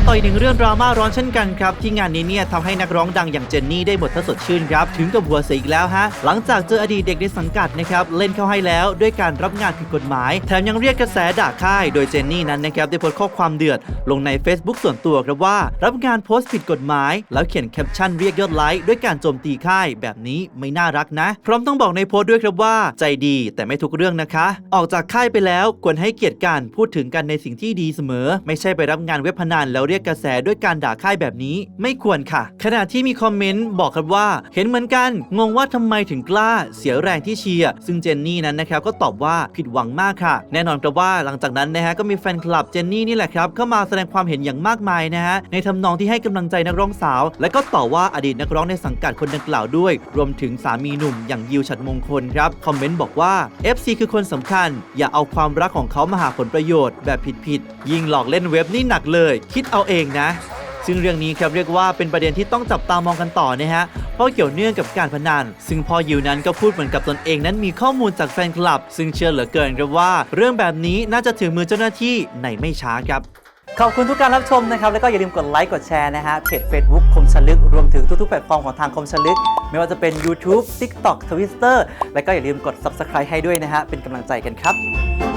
มต่ออีกหนึ่งเรื่องดราม่าร้อนเช่นกันครับ ที่งานนี้เนี่ยทำให้นักร้องดังอย่างเจนนี่ได้บททดสดชื่นครับ ถึงกับหัวเสียอีกแล้วฮะ หลังจากเจออดีตเด็กในสังกัดนะครับ เล่นเข้าให้แล้วด้วยการรับงานผิดกฎหมาย แถมยังเรียกกระแสด่าค่าย โดยเจนนี่นั้นนะครับได้โพสต์ข้อความเดือด ลงใน Facebook ส่วนตัวครับว่า รับงานโพสต์ผิดกฎหมาย แล้วเขียนแคปชั่นเรียกยอดไลค์ด้วยการโจมตีค่าย แบบนี้ไม่น่ารักนะ พร้อมต้องบอกในโพสต์ด้วยครับว่า ใจดีแต่ไม่ทุกเรื่องนะคะ ออกจากค่ายไปแล้วควรให้เกียรติกันพูดถึงกันในสิ่งที่ดีเสมอ ไม่ใช่ไปรับงานเว็บพนันแล้วเรียกกระแสด้วยการด่าค่ายแบบนี้ไม่ควรค่ะ ขณะที่มีคอมเมนต์บอกครับว่า เห็นเหมือนกัน งงว่าทำไมถึงกล้าเสียแรงที่เชียร์ซึ่งเจนนี่นั้นนะครับก็ตอบว่าผิดหวังมากค่ะ แน่นอนครับว่าหลังจากนั้นนะฮะก็มีแฟนคลับเจนนี่นี่แหละครับเข้ามาแสดงความเห็นอย่างมากมายนะฮะในทำนองที่ให้กำลังใจนักร้องสาว และก็ต่อว่าอดีตนักร้องในสังกัดคนดังกล่าวด้วย รวมถึงสามีหนุ่มอย่างยิวฉัดมงคลครับคอมเมนต์บอกว่า FC คือคนสำคัญ อย่าเอาความรักของเขามาหาผลประโยชน์แบบผิดๆยิ่งหลอกเล่นเว็บนี่หนักเลย คิดเอาาเองนะ ซึ่งเรื่องนี้ครับเรียกว่าเป็นประเด็นที่ต้องจับตามองกันต่อนะฮะเพราะเกี่ยวเนื่องกับการพนัน ซึ่งพอยิวนั้นก็พูดเหมือนกับตนเองนั้นมีข้อมูลจากแฟนคลับ ซึ่งเชื่อเหลือเกินครับว่า เรื่องแบบนี้น่าจะถึงมือเจ้าหน้าที่ในไม่ช้าครับขอบคุณทุกการรับชมนะครับ แล้วก็อย่าลืมกดไลค์กดแชร์นะฮะเพจ Facebook คมชลึก รวมถึงทุกๆแพลตฟอร์มของทางคมชลึก ไม่ว่าจะเป็น YouTube TikTok Twitter แล้วก็อย่าลืมกด Subscribe ให้ด้วยนะฮะเป็นกำลังใจกันครับ